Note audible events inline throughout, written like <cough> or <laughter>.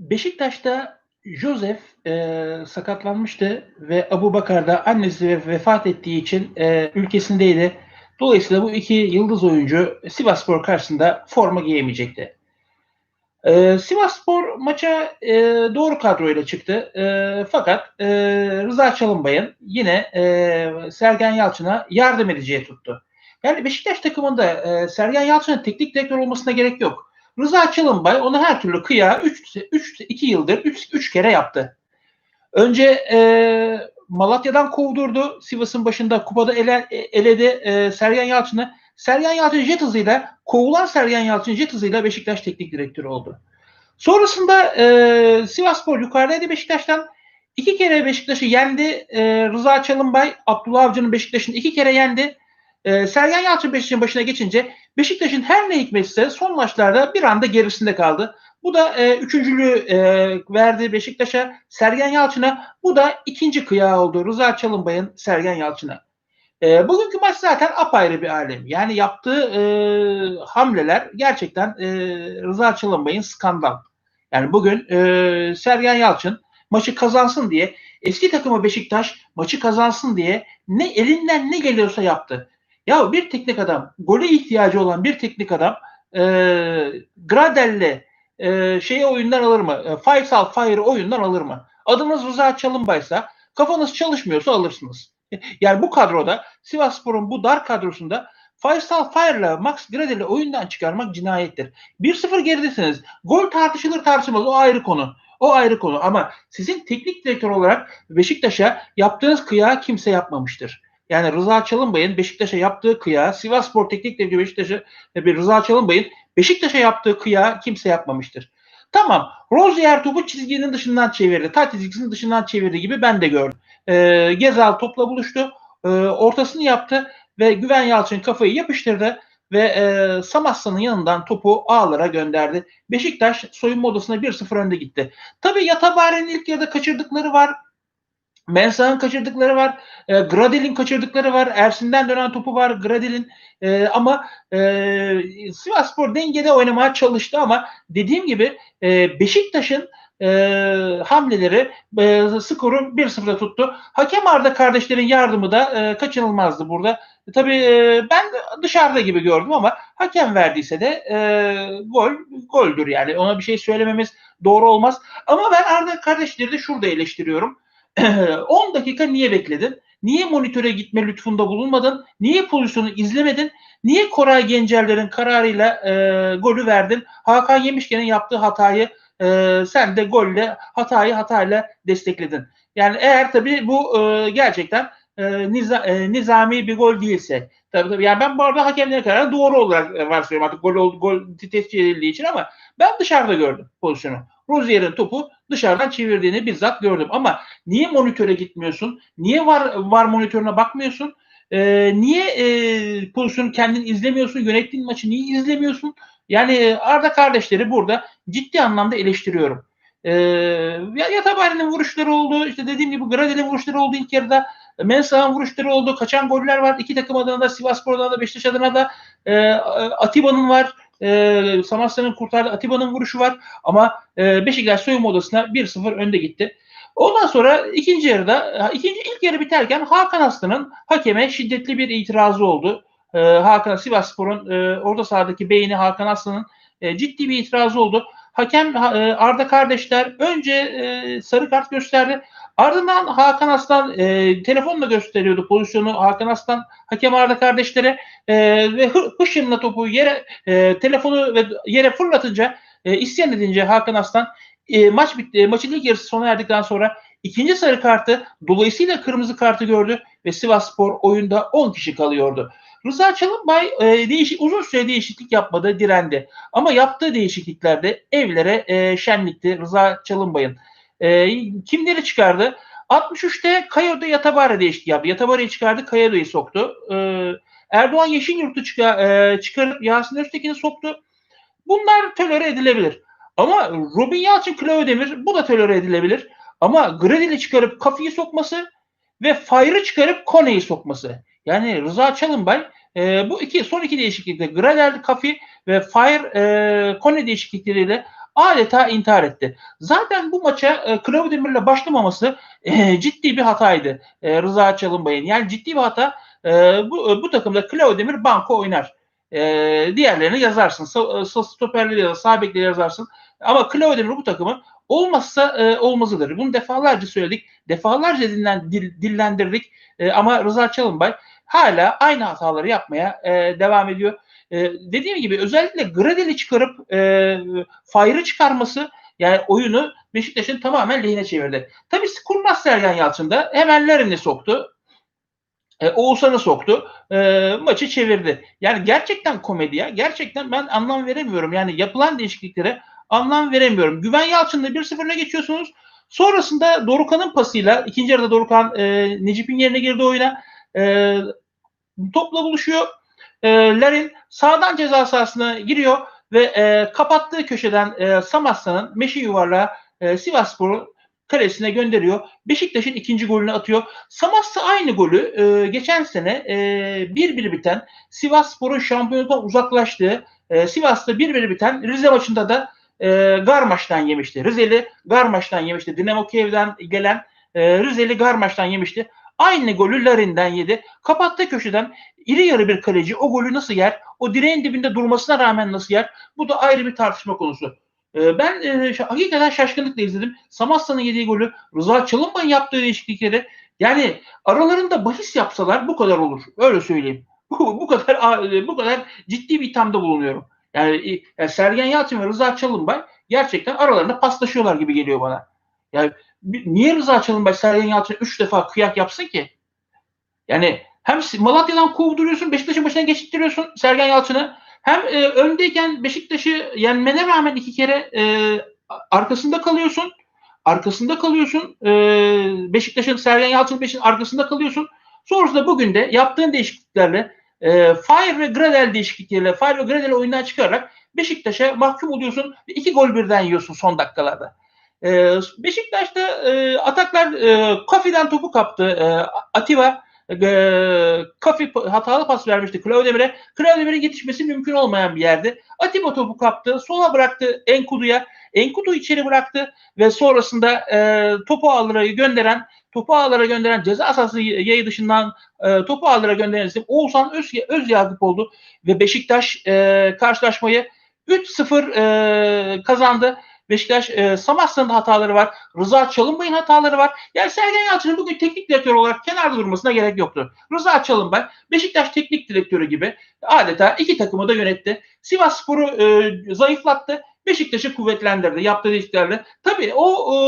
Beşiktaş'ta Josef e, sakatlanmıştı ve Abu Bakar da annesi vefat ettiği için e, ülkesindeydi. Dolayısıyla bu iki yıldız oyuncu Sivasspor karşısında forma giyemeyecekti. E, Sivasspor maça e, doğru kadroyla çıktı. E, fakat e, Rıza Çalınbay'ın yine e, Sergen Yalçın'a yardım edeceği tuttu. Yani Beşiktaş takımında e, Sergen Yalçın'ın teknik direktör olmasına gerek yok. Rıza Çalınbay onu her türlü kıya 3 3 2 yıldır 3 3 kere yaptı. Önce e, Malatya'dan kovdurdu. Sivas'ın başında kupada ele, eledi e, Sergen Yalçın'ı. Sergen Yalçın jet hızıyla kovulan Sergen Yalçın jet hızıyla Beşiktaş teknik direktörü oldu. Sonrasında e, Sivasspor yukarıdaydı Beşiktaş'tan. iki kere Beşiktaş'ı yendi. E, Rıza Çalınbay, Abdullah Avcı'nın Beşiktaş'ını iki kere yendi. E, Sergen Yalçın Beşiktaş'ın başına geçince Beşiktaş'ın her ne hikmetse son maçlarda bir anda gerisinde kaldı. Bu da e, üçüncülüğü e, verdi Beşiktaş'a, Sergen Yalçın'a. Bu da ikinci kıyağı oldu Rıza Çalınbay'ın Sergen Yalçın'a. E, bugünkü maç zaten apayrı bir alem. Yani yaptığı e, hamleler gerçekten e, Rıza Çalınbay'ın skandal. Yani bugün e, Sergen Yalçın maçı kazansın diye eski takımı Beşiktaş maçı kazansın diye ne elinden ne geliyorsa yaptı. Ya bir teknik adam, gole ihtiyacı olan bir teknik adam e, Gradel'le e, şeyi oyundan alır mı? E, Faysal Fire'ı oyundan alır mı? Adınız Rıza Çalınbaysa kafanız çalışmıyorsa alırsınız. Yani bu kadroda Sivasspor'un bu dar kadrosunda Faysal Fire'la Max Gradel'i oyundan çıkarmak cinayettir. 1-0 geridesiniz. Gol tartışılır tartışılmaz o ayrı konu. O ayrı konu ama sizin teknik direktör olarak Beşiktaş'a yaptığınız kıyağı kimse yapmamıştır. Yani Rıza Çalınbay'ın Beşiktaş'a yaptığı kıya, Sivas Spor Teknik Direktörü Beşiktaş'a bir Rıza Çalınbay'ın Beşiktaş'a yaptığı kıya kimse yapmamıştır. Tamam. Rozier topu çizginin dışından çevirdi. Ta çizgisinin dışından çevirdi gibi ben de gördüm. Ee, Gezal topla buluştu. E, ortasını yaptı ve Güven Yalçın kafayı yapıştırdı ve e, Samassa'nın yanından topu ağlara gönderdi. Beşiktaş soyunma odasına 1-0 önde gitti. Tabii Yatabare'nin ilk yarıda kaçırdıkları var. Mensah'ın kaçırdıkları var. E, Gradel'in kaçırdıkları var. Ersin'den dönen topu var Gradel'in. E, ama e, Sivasspor dengede oynamaya çalıştı ama dediğim gibi e, Beşiktaş'ın e, hamleleri e, skoru 1-0'da tuttu. Hakem Arda kardeşlerin yardımı da e, kaçınılmazdı burada. E, tabii e, ben dışarıda gibi gördüm ama hakem verdiyse de e, gol goldür yani. Ona bir şey söylememiz doğru olmaz. Ama ben Arda kardeşleri de şurada eleştiriyorum. <clears throat> 10 dakika niye bekledin? Niye monitöre gitme lütfunda bulunmadın? Niye pozisyonu izlemedin? Niye Koray Gencerler'in kararıyla e, golü verdin? Hakan Yemişken'in yaptığı hatayı e, sen de golle hatayı hatayla destekledin. Yani eğer tabii bu e, gerçekten e, niza, e, nizami bir gol değilse. Tabii tabii. Yani ben bu arada hakemlerin kararı doğru olarak varsayıyorum artık gol gol tescil edildiği için ama ben dışarıda gördüm pozisyonu. Rozier'in topu dışarıdan çevirdiğini bizzat gördüm. Ama niye monitöre gitmiyorsun? Niye var var monitörüne bakmıyorsun? Ee, niye e, pozisyonu kendin izlemiyorsun? Yönettiğin maçı niye izlemiyorsun? Yani Arda kardeşleri burada ciddi anlamda eleştiriyorum. Ee, Yatabari'nin vuruşları oldu. İşte dediğim gibi Gradel'in vuruşları oldu ilk yarıda. Mensah'ın vuruşları oldu. Kaçan goller var. İki takım adına da Sivasspor adına da Beşiktaş adına da e, Atiba'nın var e, Samasya'nın kurtardığı Atiba'nın vuruşu var ama e, Beşiktaş soyunma odasına 1-0 önde gitti. Ondan sonra ikinci yarıda ikinci ilk yarı biterken Hakan Aslı'nın hakeme şiddetli bir itirazı oldu. E, Hakan Sivasspor'un e, orta sahadaki beyni Hakan Aslı'nın e, ciddi bir itirazı oldu. Hakem e, Arda kardeşler önce e, sarı kart gösterdi. Ardından Hakan Aslan e, telefonla gösteriyordu pozisyonu Hakan Aslan hakem Arda kardeşlere e, ve hı, hışımla topu yere e, telefonu ve yere fırlatınca e, isyan edince Hakan Aslan e, maç bitti. Maçın ilk yarısı sona erdikten sonra ikinci sarı kartı dolayısıyla kırmızı kartı gördü ve Sivas Spor oyunda 10 kişi kalıyordu. Rıza Çalınbay e, değişik, uzun süre değişiklik yapmadı, direndi. Ama yaptığı değişikliklerde evlere e, şenlikti Rıza Çalınbay'ın. E, kimleri çıkardı? 63'te Kayo'da Yatabare değişiklik yaptı. Yatabare'yi çıkardı, Kayo'yu soktu. E, Erdoğan Yeşilyurt'u çıkar, e, çıkarıp Yasin Öztekin'i soktu. Bunlar tolere edilebilir. Ama Robin Yalçın, Claudio Demir bu da tolere edilebilir. Ama Gradil'i çıkarıp Kafi'yi sokması ve Fire'ı çıkarıp Kone'yi sokması. Yani Rıza Çalınbay e, bu iki son iki değişiklikte Gradel, Kafi ve Fire e, Kone değişiklikleriyle adeta intihar etti. Zaten bu maça e, Klavdemir'le başlamaması e, ciddi bir hataydı e, Rıza Çalınbay'ın. Yani ciddi bir hata. E, bu, bu takımda Klavdemir banko oynar. E, diğerlerini yazarsın. Sa, stoperleri yazarsın, sağ bekleri yazarsın. Ama Klavdemir bu takımın olmazsa e, olmazıdır. Bunu defalarca söyledik. Defalarca dinlen, dil, dillendirdik. E, ama Rıza Çalınbay hala aynı hataları yapmaya e, devam ediyor. E, dediğim gibi özellikle Gradel'i çıkarıp e, Fire'ı çıkarması yani oyunu Beşiktaş'ın tamamen lehine çevirdi. Tabii kurnaz Sergen Yalçın da hemen Larin'i soktu. E, Oğuzhan'ı soktu. E, maçı çevirdi. Yani gerçekten komediye, gerçekten ben anlam veremiyorum. Yani yapılan değişikliklere anlam veremiyorum. Güven Yalçın'la 1-0'la geçiyorsunuz. Sonrasında Dorukan'ın pasıyla ikinci yarıda Dorukan e, Necip'in yerine girdi oyuna. E, topla buluşuyor. E, Larin sağdan ceza sahasına giriyor ve e, kapattığı köşeden e, Samassa'nın meşe yuvarlağı e, Sivasspor'u kalesine gönderiyor. Beşiktaş'ın ikinci golünü atıyor. Samassa aynı golü e, geçen sene e, 1-1 biten Sivasspor'un şampiyonluktan uzaklaştığı e, Sivas'ta 1-1 biten Rize maçında da e, Garmaş'tan yemişti. Rizeli Garmaş'tan yemişti. Dinamo Kiev'den gelen e, Rizeli Garmaş'tan yemişti. Aynı golü Larin'den yedi. Kapattığı köşeden iri yarı bir kaleci o golü nasıl yer? O direğin dibinde durmasına rağmen nasıl yer? Bu da ayrı bir tartışma konusu. E, ben e, hakikaten şaşkınlıkla izledim. Samassa'nın yediği golü, Rıza Çalınbay'ın yaptığı değişiklikleri yani aralarında bahis yapsalar bu kadar olur. Öyle söyleyeyim. Bu, bu kadar bu kadar ciddi bir ithamda bulunuyorum. Yani, yani Sergen Yalçın ve Rıza Çalınbay gerçekten aralarında paslaşıyorlar gibi geliyor bana. Yani niye Rıza Çalınbay Sergen Yalçın 3 defa kıyak yapsın ki? Yani hem Malatya'dan kovduruyorsun, Beşiktaş'ın başına geçittiriyorsun Sergen Yalçın'ı. Hem e, öndeyken Beşiktaş'ı yenmene rağmen iki kere e, arkasında kalıyorsun. Arkasında kalıyorsun. E, Beşiktaş'ın Sergen Yalçın Beşiktaş'ın arkasında kalıyorsun. Sonrasında bugün de yaptığın değişikliklerle e, Fire ve Gradel değişiklikleriyle Fire ve Gradel oyundan çıkararak Beşiktaş'a mahkum oluyorsun ve iki gol birden yiyorsun son dakikalarda. E, Beşiktaş'ta e, ataklar e, Kafi'den topu kaptı. E, Atiba e, Kafi hatalı pas vermişti Claudemir'e. Claudemir'in yetişmesi mümkün olmayan bir yerde. Atiba topu kaptı. Sola bıraktı Enkudu'ya. Enkudu içeri bıraktı ve sonrasında e, topu ağlara gönderen topu ağlara gönderen ceza sahası yayı dışından e, topu ağlara gönderen isim Oğuzhan Öz, Öz Yakup oldu ve Beşiktaş e, karşılaşmayı 3-0 e, kazandı. Beşiktaş e, Samassa'nın hataları var. Rıza Çalınbay'ın hataları var. Yani Sergen Yalçın'ın bugün teknik direktör olarak kenarda durmasına gerek yoktu. Rıza Çalınbay Beşiktaş teknik direktörü gibi adeta iki takımı da yönetti. Sivas Spor'u e, zayıflattı. Beşiktaş'ı kuvvetlendirdi yaptığı işlerle. Tabii o e,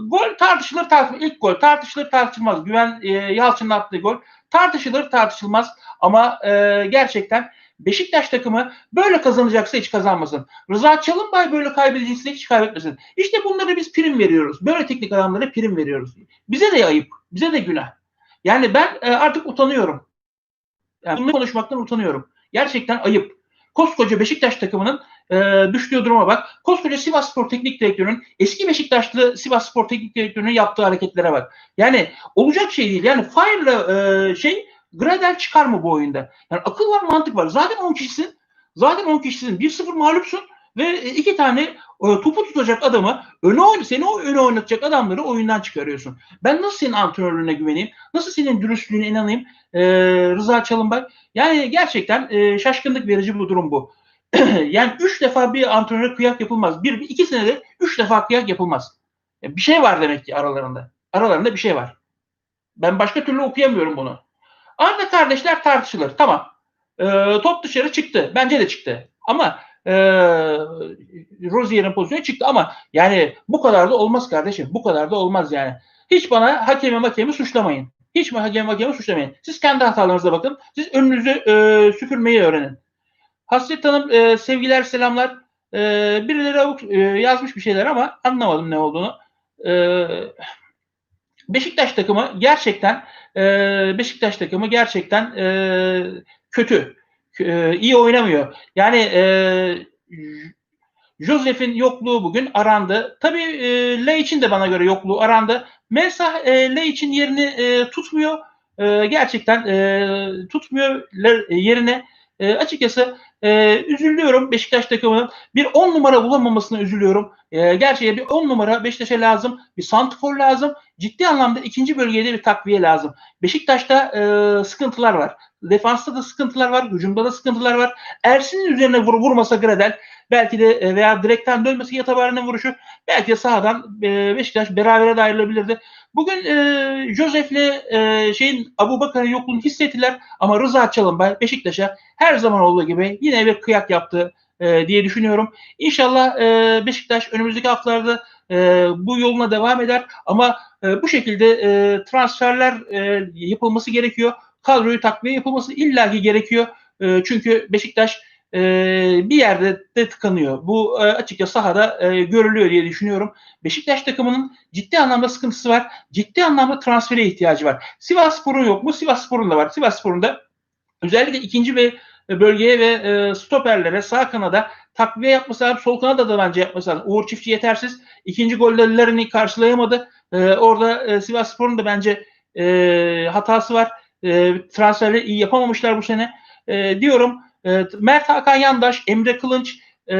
gol tartışılır tartışılmaz. İlk gol tartışılır tartışılmaz. Güven e, Yalçın'ın attığı gol tartışılır tartışılmaz. Ama e, gerçekten Beşiktaş takımı böyle kazanacaksa hiç kazanmasın. Rıza Çalınbay böyle kaybedecekse hiç kaybetmesin. İşte bunlara biz prim veriyoruz. Böyle teknik adamlara prim veriyoruz. Bize de ayıp. Bize de günah. Yani ben e, artık utanıyorum. Yani bunu konuşmaktan utanıyorum. Gerçekten ayıp. Koskoca Beşiktaş takımının e, düştüğü duruma bak. Koskoca Sivas Spor Teknik Direktörü'nün eski Beşiktaşlı Sivas Spor Teknik Direktörü'nün yaptığı hareketlere bak. Yani olacak şey değil. Yani Fire'la e, şey Gradel çıkar mı bu oyunda? Yani akıl var mantık var. Zaten 10 kişisin. Zaten 10 kişisin. 1-0 mağlupsun ve iki tane e, topu tutacak adamı öne oyn seni o öne oynatacak adamları oyundan çıkarıyorsun. Ben nasıl senin antrenörlüğüne güveneyim? Nasıl senin dürüstlüğüne inanayım? Ee, Rıza Çalınbay. Yani gerçekten e, şaşkınlık verici bu durum bu. <clears throat> yani üç defa bir antrenöre kıyak yapılmaz. Bir, iki senede üç defa kıyak yapılmaz. Yani bir şey var demek ki aralarında. Aralarında bir şey var. Ben başka türlü okuyamıyorum bunu. Arda kardeşler tartışılır. Tamam. E, top dışarı çıktı. Bence de çıktı. Ama e, Rozier'in pozisyonu çıktı ama yani bu kadar da olmaz kardeşim. Bu kadar da olmaz yani. Hiç bana hakemi hakemi suçlamayın. Hiç mi hakemi hakemi suçlamayın. Siz kendi hatalarınıza bakın. Siz önünüzü e, süpürmeyi öğrenin. Hasret Hanım e, sevgiler selamlar. E, birileri e, yazmış bir şeyler ama anlamadım ne olduğunu. E, Beşiktaş takımı gerçekten e, Beşiktaş takımı gerçekten e, kötü. E, iyi oynamıyor. Yani e, Josef'in yokluğu bugün arandı. Tabii e, Leich'in de bana göre yokluğu arandı. Mensah e, Leich'in yerini e, tutmuyor. E, gerçekten e, tutmuyor yerine E, açıkçası e, üzülüyorum Beşiktaş takımının bir 10 numara bulamamasına üzülüyorum. E, gerçekten bir 10 numara Beşiktaş'a lazım. Bir santifor lazım. Ciddi anlamda ikinci bölgede bir takviye lazım. Beşiktaş'ta e, sıkıntılar var. Defansta da sıkıntılar var. Hücumda da sıkıntılar var. Ersin'in üzerine vur, vurmasa Gradel belki de e, veya direkten dönmesi Yatabare'nin vuruşu belki de sahadan e, Beşiktaş berabere de ayrılabilirdi. Bugün e, Josef'le e, şeyin Abu Bakar'ın yokluğunu hissettiler ama Rıza Çalınbay Beşiktaş'a her zaman olduğu gibi yine bir kıyak yaptı e, diye düşünüyorum. İnşallah e, Beşiktaş önümüzdeki haftalarda e, bu yoluna devam eder ama e, bu şekilde e, transferler e, yapılması gerekiyor. Kadroyu takviye yapılması illaki gerekiyor. E, çünkü Beşiktaş e, bir yerde de tıkanıyor. Bu e, açıkça sahada e, görülüyor diye düşünüyorum. Beşiktaş takımının ciddi anlamda sıkıntısı var. Ciddi anlamda transfere ihtiyacı var. Sivas Spor'un yok mu? Sivas Spor'un da var. Sivas Spor'un da özellikle ikinci ve bölgeye ve e, stoperlere sağ kanada takviye yapması lazım. Sol kanada da bence yapması lazım. Uğur Çiftçi yetersiz. İkinci gollerini karşılayamadı. E, orada e, Sivas Spor'un da bence e, hatası var. E, transferleri iyi yapamamışlar bu sene. E, diyorum e, Mert Hakan Yandaş, Emre Kılınç, e,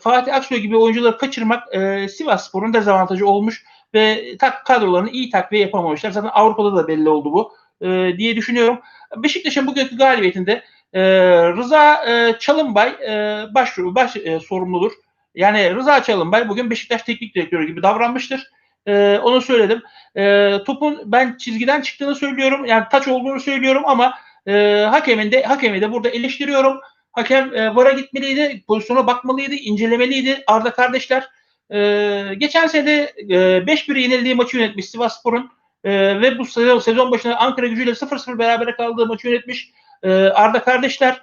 Fatih Aksoy gibi oyuncuları kaçırmak e, Sivas Spor'un dezavantajı olmuş ve tak kadrolarını iyi takviye yapamamışlar. Zaten Avrupa'da da belli oldu bu e, diye düşünüyorum. Beşiktaş'ın bugünkü galibiyetinde e, Rıza e, Çalınbay e, baş, baş e, sorumludur. Yani Rıza Çalınbay bugün Beşiktaş teknik direktörü gibi davranmıştır. E, onu söyledim. E, topun ben çizgiden çıktığını söylüyorum. Yani taç olduğunu söylüyorum ama e, hakemin de hakemi de burada eleştiriyorum. Hakem e, VAR'a gitmeliydi, pozisyona bakmalıydı, incelemeliydi. Arda kardeşler e, geçen sene e, 5-1 yenildiği maçı yönetmiş Sivasspor'un e, ve bu sezon, sezon başında Ankara gücüyle 0-0 berabere kaldığı maçı yönetmiş e, Arda kardeşler.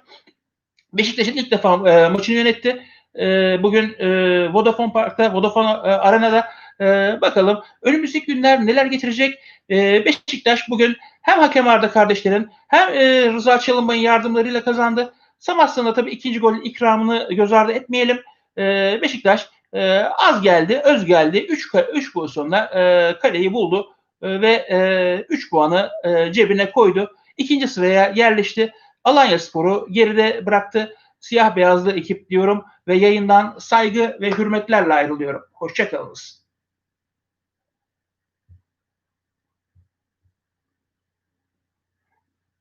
Beşiktaş'ın ilk defa e, maçını yönetti. E, bugün e, Vodafone Park'ta, Vodafone e, Arena'da e, bakalım önümüzdeki günler neler getirecek. E, Beşiktaş bugün hem hakem Arda kardeşlerin hem e, Rıza Çalınbay'ın yardımlarıyla kazandı. Samasya'nda tabii ikinci golün ikramını göz ardı etmeyelim. E, Beşiktaş e, az geldi, öz geldi. 3 3 pozisyonla e, kaleyi buldu e, ve 3 e, puanı e, cebine koydu. İkinci sıraya yerleşti. Alanya Sporu geride bıraktı. Siyah beyazlı ekip diyorum ve yayından saygı ve hürmetlerle ayrılıyorum. Hoşçakalınız.